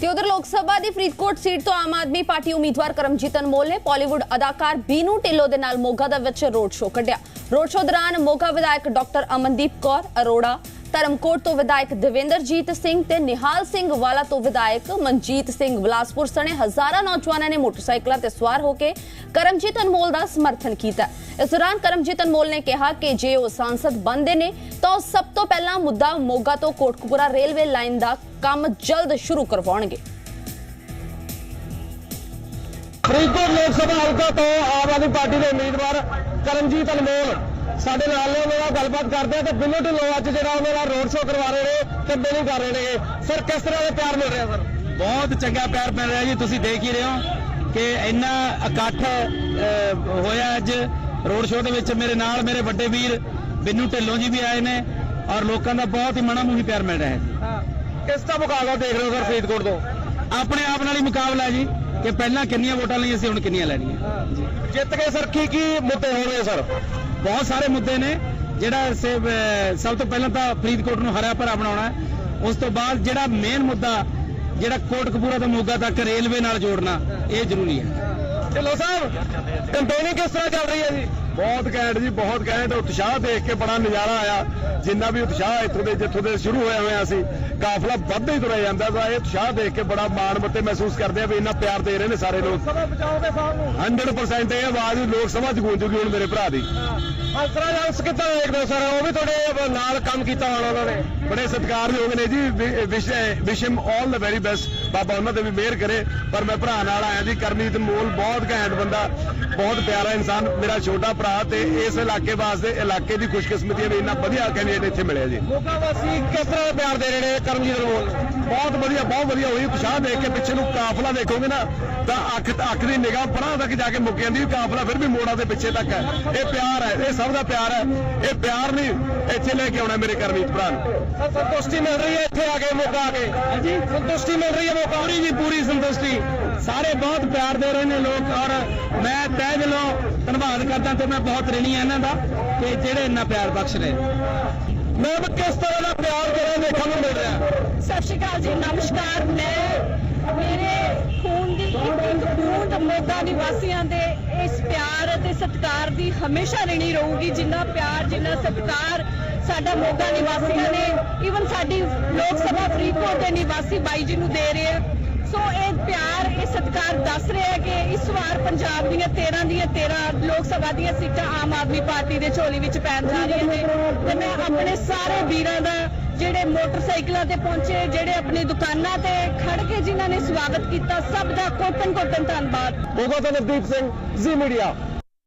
ਤੇ ਉਧਰ ਲੋਕ ਸਭਾ ਦੀ ਫਰੀਦਕੋਟ ਸੀਟ ਤੋਂ ਆਮ ਆਦਮੀ ਪਾਰਟੀ ਉਮੀਦਵਾਰ ਕਰਮਜੀਤ ਅਨਮੋਲ ਨੇ ਬਾਲੀਵੁੱਡ ਅਦਾਕਾਰ ਬੀਨੂ ਢਿੱਲੋਂ ਦੇ ਨਾਲ ਮੋਗਾ ਦੇ ਵਿੱਚ ਰੋਡ ਸ਼ੋਅ ਕੱਢਿਆ। ਰੋਡ ਸ਼ੋਅ ਦੌਰਾਨ ਮੋਗਾ ਵਿਧਾਇਕ ਡਾਕਟਰ ਅਮਨਦੀਪ ਕੌਰ, ਅਰੋੜਾ, ਧਰਮਕੋਟ ਤੋਂ ਵਿਧਾਇਕ ਦੇਵੇਂਦਰਜੀਤ ਸਿੰਘ ਤੇ ਨਿਹਾਲ ਸਿੰਘ ਵਾਲਾ ਤੋਂ ਵਿਧਾਇਕ ਮਨਜੀਤ ਸਿੰਘ ਬਲਾਸਪੁਰ ਸਣੇ ਹਜ਼ਾਰਾਂ ਨੌਜਵਾਨਾਂ ਨੇ ਮੋਟਰਸਾਈਕਲਾਂ ਤੇ ਸਵਾਰ ਹੋ ਕੇ ਕਰਮਜੀਤ ਅਨਮੋਲ ਦਾ ਸਮਰਥਨ ਕੀਤਾ। ਇਸ ਦੌਰਾਨ ਕਰਮਜੀਤ ਅਨਮੋਲ ਨੇ ਕਿਹਾ ਕਿ ਜੇ ਉਹ ਸਾਂਸਦ ਬਣਦੇ ਨੇ ਤਾਂ ਉਹ ਸਭ ਤੋਂ ਪਹਿਲਾਂ ਮੁੱਦਾ ਮੋਗਾ ਤੋਂ ਕੋਟਕਪੂਰਾ ਰੇਲਵੇ ਲਾਈਨ ਦਾ ਕੰਮ ਜਲਦ ਸ਼ੁਰੂ ਕਰਵਾਉਣਗੇ। ਫਰੀਦਕੋਟ ਲੋਕ ਸਭਾ ਹਲਕਾ ਤੋਂ ਆਮ ਆਦਮੀ ਪਾਰਟੀ ਦੇ ਉਮੀਦਵਾਰ ਕਰਮਜੀਤ ਅਨਮੋਲ ਸਾਡੇ ਨਾਲ ਨੇ ਉਹਨਾਂ ਨਾਲ ਗੱਲਬਾਤ ਕਰਦੇ ਆ ਤੇ ਬਿੱਲੋ ਢਿੱਲੋਂ ਅੱਜ ਜਿਹੜਾ ਉਹਨਾਂ ਨਾਲ ਰੋਡ ਸ਼ੋਅ ਕਰਵਾ ਰਹੇ ਨੇ ਤੇ ਬਿਲਿੰਗ ਕਰ ਰਹੇ ਨੇ। ਸਰ ਕਿਸ ਤਰ੍ਹਾਂ ਦਾ ਪਿਆਰ ਮਿਲ ਰਿਹਾ ਸਰ? ਬਹੁਤ ਚੰਗਾ ਪਿਆਰ ਮਿਲ ਰਿਹਾ ਜੀ ਤੁਸੀਂ ਦੇਖ ਹੀ ਰਹੇ ਹੋ ਕਿ ਇੰਨਾ ਇਕੱਠ ਹੋਇਆ ਅੱਜ। ਰੋਡ ਸ਼ੋਅ ਦੇ ਵਿੱਚ ਮੇਰੇ ਨਾਲ ਮੇਰੇ ਵੱਡੇ ਵੀਰ ਬਿੰਨੂ ਢਿੱਲੋਂ ਜੀ ਵੀ ਆਏ ਨੇ ਔਰ ਲੋਕਾਂ ਦਾ ਬਹੁਤ ਹੀ ਮਣਾ ਮੂਹੀ ਪਿਆਰ ਮਿਲ ਰਿਹਾ ਹੈ। ਕਿਸ ਦਾ ਮੁਕਾਬਲਾ ਦੇਖ ਰਹੇ ਹੋ ਸਰ ਫਰੀਦਕੋਟ ਤੋਂ? ਆਪਣੇ ਆਪ ਨਾਲ ਹੀ ਮੁਕਾਬਲਾ ਹੈ ਜੀ ਕਿ ਪਹਿਲਾਂ ਕਿੰਨੀਆਂ ਵੋਟਾਂ ਲਈਆਂ ਸੀ ਹੁਣ ਕਿੰਨੀਆਂ ਲੈਣੀਆਂ। ਜਿੱਤ ਕੇ ਸਰ ਕੀ ਕੀ ਮੁੱਦੇ ਹੋਣਗੇ ਸਰ? ਬਹੁਤ ਸਾਰੇ ਮੁੱਦੇ ਨੇ ਜਿਹੜਾ ਸਭ ਤੋਂ ਪਹਿਲਾਂ ਤਾਂ ਫਰੀਦਕੋਟ ਨੂੰ ਹਰਾ ਭਰਾ ਬਣਾਉਣਾ ਹੈ ਉਸ ਤੋਂ ਬਾਅਦ ਜਿਹੜਾ ਮੇਨ ਮੁੱਦਾ ਜਿਹੜਾ ਕੋਟਕਪੂਰਾ ਤੋਂ ਮੋਗਾ ਤੱਕ ਰੇਲਵੇ ਨਾਲ ਜੋੜਨਾ ਇਹ ਜ਼ਰੂਰੀ ਹੈ। ਢਿੱਲੋਂ ਸਾਹਿਬ ਕੰਪੇਨਿੰਗ ਕਿਸ ਤਰ੍ਹਾਂ ਚੱਲ ਰਹੀ ਹੈ ਜੀ? ਬਹੁਤ ਘੈਂਟ ਜੀ ਬਹੁਤ ਘੈਂਟ। ਉਤਸ਼ਾਹ ਦੇਖ ਕੇ ਬੜਾ ਨਜ਼ਾਰਾ ਆਇਆ। ਜਿੰਨਾ ਵੀ ਉਤਸ਼ਾਹ ਇੱਥੋਂ ਦੇ ਜਿੱਥੋਂ ਦੇ ਸ਼ੁਰੂ ਹੋਇਆ ਹੋਇਆ ਸੀ ਕਾਫਲਾ ਵੱਧਦਾ ਹੀ ਤੁਰਿਆ ਜਾਂਦਾ ਤਾਂ ਇਹ ਉਤਸ਼ਾਹ ਦੇਖ ਕੇ ਬੜਾ ਮਾਣ ਮੱਤੇ ਮਹਿਸੂਸ ਕਰਦੇ ਆ ਵੀ ਇੰਨਾ ਪਿਆਰ ਦੇ ਰਹੇ ਨੇ ਸਾਰੇ ਲੋਕ। ਸਭਾ ਬਚਾਓਗੇ ਸਾਹਿਬ ਨੂੰ 100% ਇਹ ਆਵਾਜ਼ ਲੋਕ ਸਭਾ ਚ ਗੂੰਜੂਗੀ ਹੁਣ ਮੇਰੇ ਭਰਾ ਦੀ। ਹੰਸਰਾਜ ਹੰਸ ਕਿੱਦਾਂ ਦੇਖਦੇ ਸਰ? ਉਹ ਵੀ ਤੁਹਾਡੇ ਨਾਲ ਕੰਮ ਕੀਤਾ ਹੋਣਾ ਉਹਨਾਂ ਨੇ। ਬੜੇ ਸਤਿਕਾਰਯੋਗ ਨੇ ਜੀ। ਵਿਸ਼ਮ ਆਲ ਦਾ ਵੈਰੀ ਬੈਸਟ ਬਾਬਾ ਉਹਨਾਂ ਤੇ ਵੀ ਮਿਹਰ ਕਰੇ। ਪਰ ਮੈਂ ਭਰਾ ਨਾਲ ਆਇਆ ਜੀ। ਕਰਮਜੀਤ ਮੋਲ ਬਹੁਤ ਘੈਂਟ ਬੰਦਾ। ਬਹੁਤ ਪਿਆਰਾ ਇਨਸਾਨ। ਮੇਰਾ ਛੋਟਾ ਭਰਾ ਤੇ ਇਸ ਇਲਾਕੇ ਵਾਸਤੇ ਇਲਾਕੇ ਦੀ ਖੁਸ਼ਕਿਸਮਤੀ ਹੈ ਵੀ ਇੰਨਾ ਵਧੀਆ ਕੈਂਡੀਡੇਟ ਇੱਥੇ ਮਿਲਿਆ ਜੀ। ਮੋਗਾ ਵਾਸੀ ਕਿਸ ਤਰ੍ਹਾਂ ਦਾ ਪਿਆਰ ਦੇ ਰਹੇ ਨੇ ਕਰਮਜੀਤ ਨੂੰ? ਬਹੁਤ ਵਧੀਆ ਬਹੁਤ ਵਧੀਆ ਹੋਈ। ਉਤਸ਼ਾਹ ਦੇਖ ਕੇ ਪਿੱਛੇ ਨੂੰ ਕਾਫਲਾ ਦੇਖੋਗੇ ਨਾ ਤਾਂ ਅੱਖ ਅੱਖ ਦੀ ਨਿਗਾਹ ਪਰਾਂ ਤੱਕ ਜਾ ਕੇ ਮੁੱਕ ਜਾਂਦੀ। ਕਾਫਲਾ ਫਿਰ ਵੀ ਮੋੜਾਂ ਦੇ ਪਿੱਛੇ ਤੱਕ ਹੈ। ਇਹ ਪਿਆਰ ਹੈ। ਇਹ ਸਭ ਦਾ ਪਿਆਰ ਹੈ। ਇਹ ਪਿਆਰ ਨਹੀਂ ਇੱਥੇ ਲੈ ਕੇ ਆਉਣਾ ਮੇਰੇ ਕਰਮਜੀਤ ਭਰਾ ਨੂੰ। ਸਰ ਸੰਤੁਸ਼ਟੀ ਮਿਲ ਰਹੀ ਹੈ ਇੱਥੇ ਆ ਕੇ ਮੋਗਾ ਆ ਕੇ। ਹਾਂਜੀ। ਸੰਤੁਸ਼ਟੀ ਮਿਲ ਰਹੀ ਹੈ ਮੋਗਾ ਪੂਰੀ ਜੀ ਪੂਰੀ ਸੰਤੁਸ਼ਟੀ। ਸਾਰੇ ਬਹੁਤ ਪਿਆਰ ਦੇ ਰਹੇ ਨੇ ਲੋਕ ਔਰ ਮੈਂ ਤਹਿ ਦਿਲੋਂ ਧੰਨਵਾਦ ਕਰਦਾ ਤੇ ਮੈਂ ਬਹੁਤ ਰਿਣੀ ਹਾਂ ਇਹਨਾਂ ਦਾ ਕਿ ਜਿਹੜੇ ਇੰਨਾ ਪਿਆਰ ਬਖਸ਼ ਰਹੇ ਮੈਮ ਕਿਸ ਤਰ੍ਹਾਂ ਦਾ ਪਿਆਰ ਜਿਹੜਾ ਦੇਖਣ ਨੂੰ ਮਿਲ ਰਿਹਾ। ਸਤਿ ਸ਼੍ਰੀ ਅਕਾਲ ਜੀ ਨਮਸਕਾਰ। ਮੈਂ ਮੇਰੇ ਖੂਨ ਦੀ ਇੱਕ ਇੱਕ ਬੂੰਦ ਮੋਗਾ ਨਿਵਾਸੀਆਂ ਦੇ ਇਸ ਪਿਆਰ ਅਤੇ ਸਤਿਕਾਰ ਦੀ ਹਮੇਸ਼ਾ ਰਿਣੀ ਰਹੂਗੀ ਜਿੰਨਾ ਪਿਆਰ, ਜਿੰਨਾ ਸਤਿਕਾਰ ਸਾਡਾ ਮੋਗਾ ਨਿਵਾਸੀਆਂ ਨੇ ਈਵਨ ਸਾਡੀ ਲੋਕ ਸਭਾ ਫਰੀਦਕੋਟ ਦੇ ਨਿਵਾਸੀ ਬਾਈ ਜੀ ਨੂੰ ਦੇ ਰਹੇ ਆ। ਸੋ ਇਹ ਪਿਆਰ, ਇਹ ਸਤਿਕਾਰ ਦੱਸ ਰਿਹਾ ਹੈ ਕਿ ਇਸ ਵਾਰ ਪੰਜਾਬ ਦੀਆਂ 13 ਦੀਆਂ 13 ਲੋਕ ਸਭਾ ਦੀਆਂ ਸੀਟਾਂ ਆਮ ਆਦਮੀ ਪਾਰਟੀ ਦੇ ਝੋਲੀ ਵਿੱਚ ਪੈਣ ਜਾ ਰਹੀਆਂ ਨੇ ਤੇ ਮੈਂ ਆਪਣੇ ਸਾਰੇ ਵੀਰਾਂ ਦਾ ਜਿਹੜੇ ਮੋਟਰਸਾਈਕਲਾਂ ਤੇ ਪਹੁੰਚੇ, ਜਿਹੜੇ ਆਪਣੀ ਦੁਕਾਨਾਂ ਤੇ ਖੜ ਕੇ ਜਿਨ੍ਹਾਂ ਨੇ ਸਵਾਗਤ ਕੀਤਾ, ਸਭ ਦਾ ਕੋਟਨ ਕੋਟਨ ਧੰਨਵਾਦ। ਮੋਗਾ ਤੋਂ ਸਿੰਘ, ਜੀ ਮੀਡੀਆ।